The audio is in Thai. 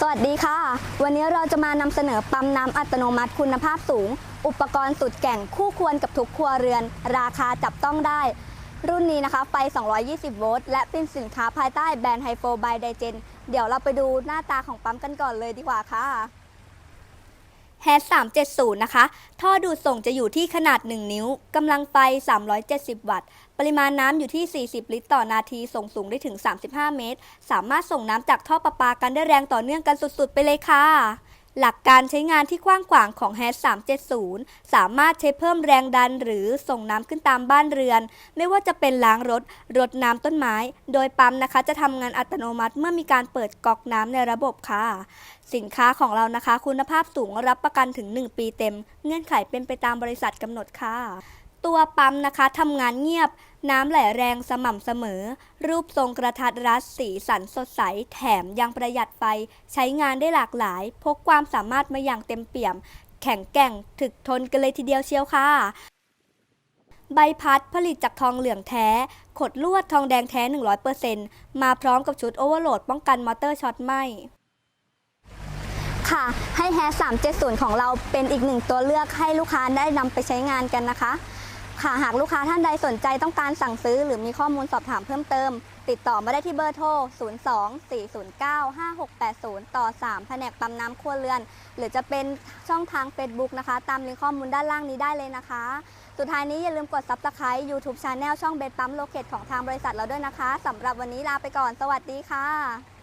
สวัสดีค่ะ วันนี้เราจะมานำเสนอปั๊มน้ำอัตโนมัติคุณภาพสูง อุปกรณ์สุดแก่งคู่ควรกับทุกครัวเรือน ราคาจับต้องได้ รุ่นนี้นะคะ ไฟ 220 โวลต์และเป็นสินค้าภายใต้แบรนด์ไฮโฟบายไดเจนเดี๋ยวเราไปดูหน้าตาของปั๊มกันก่อนเลยดีกว่าค่ะ แฮ370 นะคะ ท่อดูดส่งจะอยู่ที่ขนาด 1 นิ้ว กำลังไฟ 370 วัตต์ ปริมาณน้ำอยู่ที่ 40 ลิตรต่อนาที ส่งสูงได้ถึง 35 เมตร สามารถส่งน้ำจากท่อประปากันได้แรงต่อเนื่องกันสุด ๆ ไปเลยค่ะ หลักการใช้งานที่กว้างขวางของ h ฮ370 สามารถใช้เพิ่มแรงดันหรือส่งน้ำขึ้นตามบ้านเรือน ไม่ว่าจะเป็นล้างรถ รดน้ำต้นไม้ โดยปั๊มนะคะ จะทำงานอัตโนมัติเมื่อมีการเปิดก๊อกน้ำในระบบค่ะ สินค้าของเรานะคะ คุณภาพสูงรับประกันถึง 1 ปีเต็ม เงื่อนไขเป็นไปตามบริษัทกำหนดค่ะ ตัวปั๊มนะคะทำงานเงียบ น้ำไหลแรงสม่ำเสมอ รูปทรงกระทัดรัดสีสันสดใส แถมยังประหยัดไฟ ใช้งานได้หลากหลาย พกความสามารถมาอย่างเต็มเปี่ยม แข็งแกร่งถึกทนกันเลยทีเดียวเชียวค่ะ ใบพัดผลิตจากทองเหลืองแท้ ขดลวดทองแดงแท้ 100%มาพร้อมกับชุดโอเวอร์โหลดป้องกันมอเตอร์ช็อตไหมค่ะ ให้แฮ370 ของเราเป็นอีกหนึ่งตัวเลือกให้ลูกค้าได้นำไปใช้งานกันนะคะ ค่ะหากลูกค้าท่านใดสนใจต้องการสั่งซื้อหรือมีข้อมูลสอบถามเพิ่มเติม ติดต่อมาได้ที่เบอร์โทร 02-409-5680 ต่อ 3 แผนกปั๊มน้ำครัวเรือน หรือจะเป็นช่องทาง Facebook นะคะ ตามลิงก์ข้อมูลด้านล่างนี้ได้เลยนะคะ สุดท้ายนี้อย่าลืมกด Subscribe YouTube Channel ช่องเบสปั๊มโลเคตของทางบริษัทเราด้วยนะคะสำหรับวันนี้ลาไปก่อน สวัสดีค่ะ